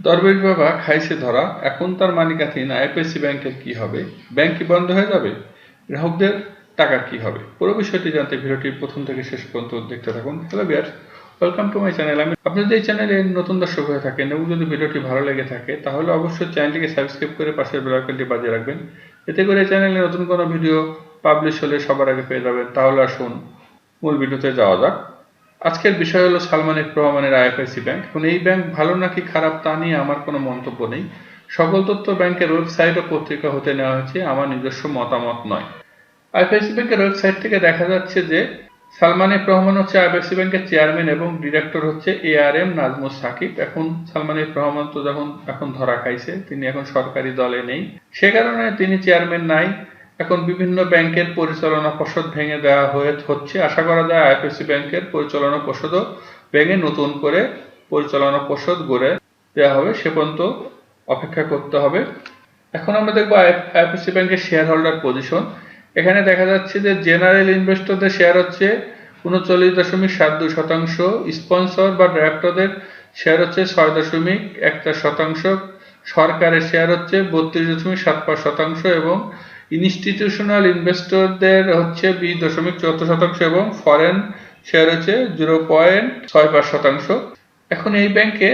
দরবেশ বাবা খাইছে ধরা, এখন তার মালিকাধীন আইপিএসসি ব্যাংকের কি হবে? ব্যাংক কি বন্ধ হয়ে যাবে? গ্রাহকদের টাকা কি হবে? পুরো বিষয়টি জানতে ভিডিওটি প্রথম থেকে শেষ পর্যন্ত দেখতে থাকুন। Hello dear welcome to my channel আমি আপনি যদি এই চ্যানেলে নতুন দর্শক হয়ে থাকেন এবং যদি ভিডিওটি ভালো লেগে থাকে, তাহলে অবশ্যই চ্যানেলটিকে সাবস্ক্রাইব করে পাশের বেল আইকনটি বাজিয়ে রাখবেন। এতে করে চ্যানেলে নতুন কোনো ভিডিও পাবলিশ হলে সবার আগে পেয়ে যাবেন। তাহলে আসুন, মূল ভিডিওতে যাওয়া যাক। আজকের বিষয় হলো সালমান এফ রহমানের আইএফআইসি ব্যাংক। এখন এই ব্যাংক ভালো নাকি খারাপ তা নিয়ে আমার কোনো মন্তব্য নেই। সকল তথ্য ব্যাংকের ওয়েবসাইট ও পত্রিকা হতে নেওয়া হয়েছে, আমার নিজস্ব মতামত নয়। আইএফআইসি ব্যাংকের ওয়েবসাইট থেকে দেখা যাচ্ছে যে সালমান এফ রহমান হচ্ছে আইএফআইসি ব্যাংকের চেয়ারম্যান এবং ডিরেক্টর হচ্ছে A R M Nazmus Sakib. এখন সালমান এফ রহমান তো যখন, এখন ধরা খাইছে, তিনি এখন সরকারি দলে নেই। সে কারণে তিনি চেয়ারম্যান নাই। এখন বিভিন্ন ব্যাংকের পরিচালনা পর্ষদ ভেঙে দেওয়া হয়ে হচ্ছে। আশা করা যায় আইএফএসসি ব্যাংকের পরিচালনা পর্ষদও ভেঙে নতুন করে পরিচালনা পর্ষদ গড়ে দেওয়া হবে। সে পর্যন্ত অপেক্ষা করতে হবে। এখন আমরা দেখব আইএফএসসি ব্যাংকের শেয়ার হোল্ডার পজিশন এখানে দেখা যাচ্ছে যে জেনারেল ইনভেস্টরদের শেয়ার হচ্ছে উনচল্লিশ দশমিক সাত দুই শতাংশ স্পন্সর বা ড্রাফটরদের শেয়ার হচ্ছে ছয় দশমিক একটা শতাংশ, সরকারের শেয়ার হচ্ছে বত্রিশ দশমিক সাত পাঁচ শতাংশ এবং ইনস্টিটিউশনাল ইনভেস্টরদের হচ্ছে বিশ দশমিক চুয়াত্তর শতাংশ এবং ফরেন শেয়ার হচ্ছে জিরো পয়েন্ট ছয় পাঁচ শতাংশ। এখন এই ব্যাংকে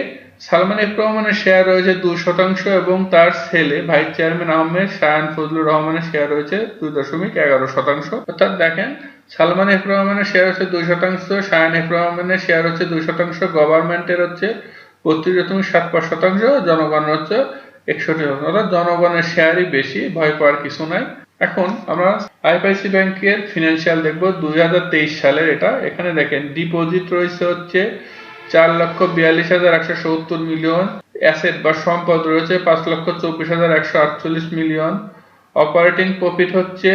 সালমান এফ রহমানের শেয়ার রয়েছে দুই শতাংশ এবং তার ছেলে, ভাইস চেয়ারম্যান আহমেদ শায়ান ফজলুর রহমানের শেয়ার রয়েছে দুই দশমিক এগারো শতাংশ। অর্থাৎ দেখেন, সালমান এফ রহমানের শেয়ার হচ্ছে দুই শতাংশ শায়ান এফ রহমানের শেয়ার হচ্ছে দুই শতাংশ, গভর্নমেন্টের হচ্ছে বত্রিশ দশমিক সাত পাঁচ শতাংশ, জনগণের হচ্ছে একষট্টি অর্থাৎ জনগণের শেয়ারই বেশি, ভয় পাওয়ার কিছু নাই। এখন আমরা আইপিআইসি ব্যাংকের ফিনান্সিয়াল দেখব, দুই হাজার তেইশ সালের এটা। এখানে দেখেন ডিপোজিট রয়েছে হচ্ছে চার লক্ষ বিয়াল্লিশ হাজার একশো সত্তর মিলিয়ন অ্যাসেট বা সম্পদ রয়েছে পাঁচ লক্ষ চব্বিশ হাজার একশো আটচল্লিশ মিলিয়ন অপারেটিং প্রফিট হচ্ছে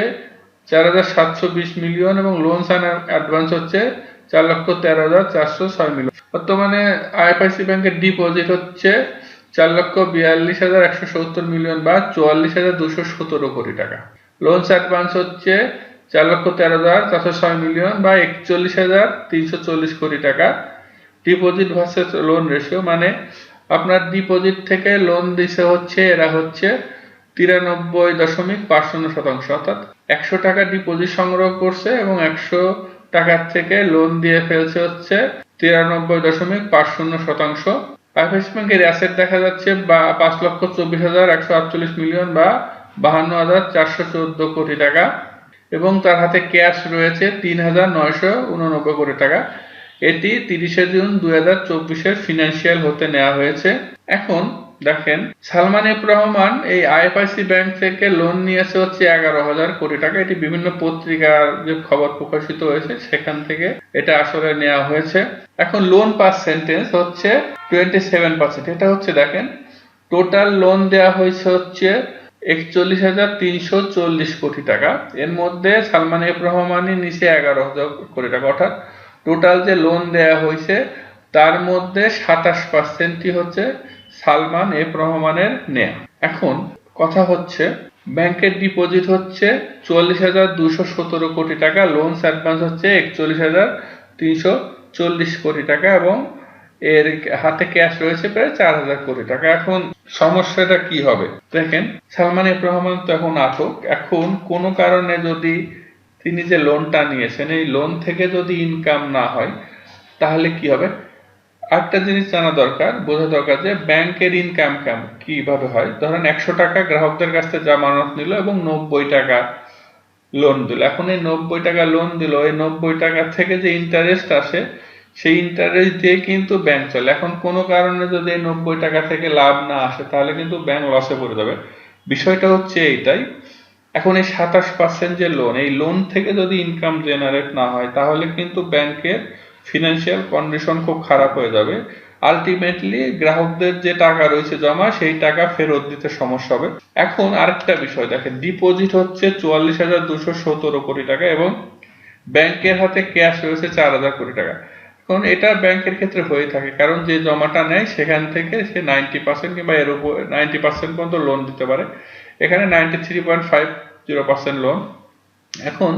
চার হাজার সাতশো বিশ মিলিয়ন এবং লোনস অ্যান্ড অ্যাডভান্স হচ্ছে চার লক্ষ তেরো হাজার চারশো ছয় মিলিয়ন বর্তমানে আইএফআইসি ব্যাংকের ডিপোজিট হচ্ছে চার লক্ষ বিয়াল্লিশ হাজার একশো সত্তর মিলিয়ন বা চুয়াল্লিশ হাজার দুশো সতেরো কোটি টাকা। লোনস অ্যাডভান্স হচ্ছে চার লক্ষ তেরো হাজার চারশো ছয় মিলিয়ন বা একচল্লিশ হাজার তিনশো চল্লিশ কোটি টাকা। ডিপোজিট ভার্সেস লোন রেশিও মানে আপনার ডিপোজিট থেকে লোন দিছে হচ্ছে, এরা হচ্ছে তিরানব্বই দশমিক পাঁচ শূন্য শতাংশ। অর্থাৎ একশো টাকা ডিপোজিট সংগ্রহ করছে এবং একশো টাকার থেকে লোন দিয়ে ফেলছে হচ্ছে তিরানব্বই দশমিক পাঁচ শূন্য শতাংশ। আইএফএস ব্যাংকের অ্যাসেট দেখা যাচ্ছে বা পাঁচ লক্ষ চব্বিশ হাজার একশো আটচল্লিশ মিলিয়ন বা বাহান্ন হাজার চারশো চোদ্দ কোটি টাকা এবং তার হাতে ক্যাশ রয়েছে তিন হাজার নয়শো উননব্বই কোটি টাকা। এটি তিরিশে জুন দুই হাজার চব্বিশের ফিনান্সিয়াল হতে নেওয়া হয়েছে। এখন দেখেন, সালমান এফ রহমান এই আইএফআইসি ব্যাংক থেকে লোন নিয়েছে হচ্ছে এগারো হাজার কোটি টাকা। এটি বিভিন্ন পত্রিকার যে খবর প্রকাশিত হয়েছে, সেখান থেকে এটা আসলে নেওয়া হয়েছে। এখন লোন পার্সেন্টেজ হচ্ছে টোয়েন্টি সেভেন পার্সেন্ট এটা হচ্ছে দেখেন টোটাল লোন দেওয়া হয়েছে হচ্ছে একচল্লিশ হাজার তিনশো চল্লিশ কোটি টাকা। এর মধ্যে সালমান এফ রহমানই নিচে এগারো হাজার কোটি টাকা। অর্থাৎ টোটাল যে লোন দেয়া হয়েছে, তার মধ্যে সাতাশ পার্সেন্টই হচ্ছে সালমান এফ রহমানের নেয়া। এখন কথা হচ্ছে, ব্যাংকের ডিপোজিট হচ্ছে চুয়াল্লিশ হাজার দুশো সতেরো কোটি টাকা লোনস অ্যাডভান্স হচ্ছে একচল্লিশ হাজার তিনশো চল্লিশ কোটি টাকা এবং এর হাতে ক্যাশ রয়েছে প্রায় চার হাজার কোটি টাকা। এখন সমস্যাটা কি হবে? দেখেন, সালমান এফ রহমান তো এখন আটক। এখন কোনো কারণে যদি তিনি যে লোনটা নিয়েছেন, এই লোন থেকে যদি ইনকাম না হয়, তাহলে কি হবে? আরেকটা জিনিস জানা দরকার, বোঝা দরকার যে ব্যাংকের ইনকাম কাম, কীভাবে হয়? ধরেন একশো টাকা গ্রাহকদের কাছ থেকে জামানত নিল এবং নব্বই টাকা লোন দিল। এখন এই নব্বই টাকা লোন দিল, এই নব্বই টাকা থেকে যে ইন্টারেস্ট আসে, সেই ইন্টারেস্ট দিয়ে কিন্তু ব্যাংক চলে। এখন কোনো কারণে যদি এই নব্বই টাকা থেকে লাভ না আসে, তাহলে কিন্তু ব্যাংক লসে পড়ে যাবে। বিষয়টা হচ্ছে এইটাই। এখন এই সাতাশ পার্সেন্ট যে লোন এই লোন থেকে যদি ইনকাম জেনারেট না হয়, তাহলে কিন্তু ব্যাংকের ফিনান্সিয়াল কন্ডিশন খুব খারাপ হয়ে যাবে। আলটিমেটলি গ্রাহকদের যে টাকা রয়েছে জমা, সেই টাকা ফেরত দিতে সমস্যা হবে। এখন আরেকটা বিষয় দেখেন ডিপোজিট হচ্ছে চুয়াল্লিশ হাজার দুশো সতেরো কোটি টাকা এবং ব্যাংকের হাতে ক্যাশ রয়েছে চার হাজার কোটি টাকা। এখন এটা ব্যাংকের ক্ষেত্রে হয়ে থাকে, কারণ যে জমাটা নেয়, সেখান থেকে সে নাইনটি পার্সেন্ট কিংবা এর উপর নাইনটি পার্সেন্ট পর্যন্ত লোন দিতে পারে। এখানে ninety three point five zero percent loan এখন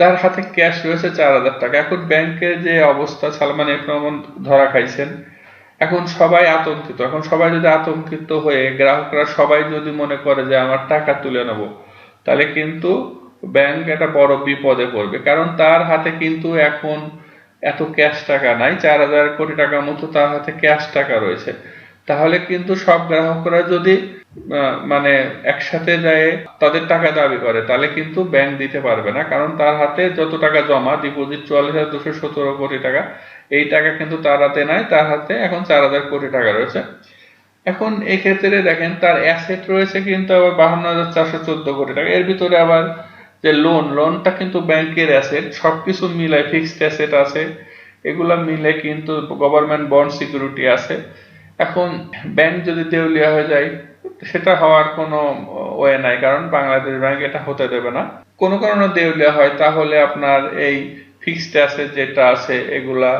তার হাতে ক্যাশ রয়েছে চার হাজার টাকা। এখন ব্যাংকের যে অবস্থা, সালমান এফ রহমান ধরা খাইছেন, এখন সবাই আতঙ্কিত। এখন সবাই যদি আতঙ্কিত হয়ে গ্রাহকরা সবাই যদি মনে করে যে আমার টাকা তুলে নেব, তাহলে কিন্তু ব্যাংক একটা বড় বিপদে পড়বে। কারণ তার হাতে কিন্তু এখন এত ক্যাশ টাকা নাই, চার হাজার কোটি টাকার মতো তার হাতে ক্যাশ টাকা রয়েছে। তাহলে কিন্তু সব গ্রাহকরা যদি মানে একসাথে যায় তাদের টাকা দাবি করে, তাহলে কিন্তু ব্যাংক দিতে পারবে না। কারণ তার হাতে যত টাকা জমা ডিপোজিট চুয়াল্লিশ হাজার দুশো সতেরো কোটি টাকা, এই টাকা কিন্তু তার হাতে নাই। তার হাতে এখন চার হাজার কোটি টাকা রয়েছে। এখন এই ক্ষেত্রে দেখেন, তার অ্যাসেট রয়েছে কিন্তু আবার বাহান্ন হাজার চারশো চোদ্দ কোটি টাকা। এর ভিতরে আবার যে লোন লোনটা কিন্তু ব্যাংকের অ্যাসেট সবকিছু মিলায় ফিক্সড অ্যাসেট আছে। এগুলা মিলে কিন্তু গভর্নমেন্ট বন্ড সিকিউরিটি আছে। এখন ব্যাংক যদি দেউলিয়া হয়ে যায়, সেটা হওয়ার কোনো ওয়ে নাই। কারণ বাংলাদেশ ব্যাংক এটা হতে দেবে না। কোনো কারণে দেউলিয়া হয়, তাহলে আপনার এই ফিক্সড অ্যাসেট যেটা আছে, এগুলা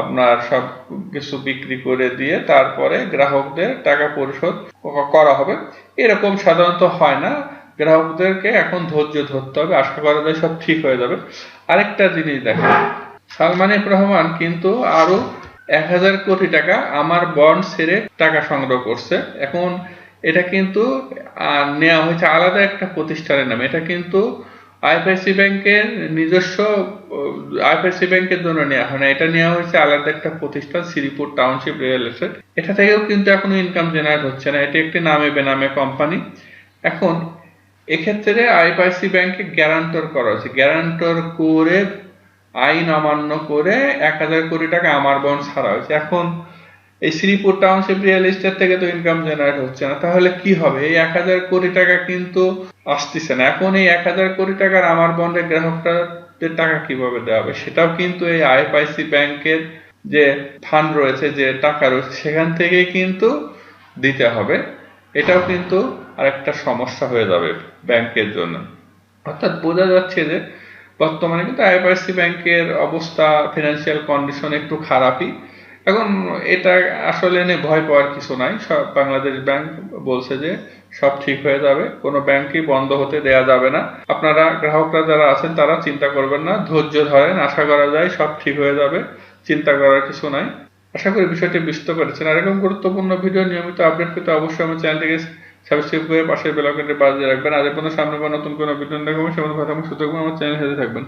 আপনার সব কিছু বিক্রি করে দিয়ে তারপরে গ্রাহকদের টাকা পরিশোধ করা হবে। এরকম সাধারণত হয় না। গ্রাহকদেরকে এখন ধৈর্য ধরতে হবে। আশা করা যায় সব ঠিক হয়ে যাবে। আরেকটা জিনিস দেখেন, সালমান রহমান কিন্তু আরও এক হাজার কোটি টাকা আমার বন্ড ছেড়ে টাকা সংগ্রহ করছে। এখন এটা কিন্তু নেওয়া হয়েছে আলাদা একটা প্রতিষ্ঠানের নামে। এটা কিন্তু আইএফআইসি ব্যাংকের নিজস্ব আইএফআইসি ব্যাংকের জন্য নেওয়া হয় না। এটা নেওয়া হয়েছে আলাদা একটা প্রতিষ্ঠান, শ্রীপুর টাউনশিপ রিয়েল এস্টেট এটা থেকেও কিন্তু এখনও ইনকাম জেনারেট হচ্ছে না। এটি একটি নামে বেনামে কোম্পানি এখন এক্ষেত্রে আইএফআইসি ব্যাংকে গ্যারান্টর করা হয়েছে। গ্যারান্টর করে আইন অমান্য করে এক হাজার কোটি টাকা আমার বন্ড ছাড়া হয়েছে। এখন এই শ্রীপুর টাউনশিপ রিয়েল এস্টেট থেকে তো ইনকাম জেনারেট হচ্ছে না। তাহলে কি হবে? এই এক হাজার কোটি টাকা কিন্তু আসতেছে না। এখন এই এক হাজার কোটি টাকার আমার বন্ডের গ্রাহকদের টাকা কীভাবে দেওয়া হবে? সেটাও কিন্তু এই আইএফআইসি ব্যাংকের যে ফান্ড রয়েছে, যে টাকা রয়েছে, সেখান থেকেই কিন্তু দিতে হবে। এটাও কিন্তু আরেকটা সমস্যা হয়ে যাবে ব্যাংকের জন্য। অর্থাৎ বোঝা যাচ্ছে যে বর্তমানে কিন্তু আইএফআইসি ব্যাংকের অবস্থা ফিনান্সিয়াল কন্ডিশন একটু খারাপই। এখন এটা আসলে নিয়ে ভয় পাওয়ার কিছু নাই। সব বাংলাদেশ ব্যাংক বলছে যে সব ঠিক হয়ে যাবে, কোনো ব্যাংকই বন্ধ হতে দেয়া যাবে না। আপনারা গ্রাহকরা যারা আছেন, তারা চিন্তা করবেন না, ধৈর্য ধরেন, আশা করা যায় সব ঠিক হয়ে যাবে, চিন্তা করার কিছু নাই। আশা করি বিষয়টি বুঝতে পেরেছেন। আর এরকম গুরুত্বপূর্ণ ভিডিও নিয়মিত আপডেট পেতে অবশ্যই আমার চ্যানেলটিকে সাবস্ক্রাইব করে পাশের বেল আইকনটি বাজিয়ে রাখবেন। আর এর পর্যন্ত সামনে বা নতুন কোনো ভিডিও দেখাবো সেমন কথা সুযোগ আমার চ্যানেল সাথে থাকবেন।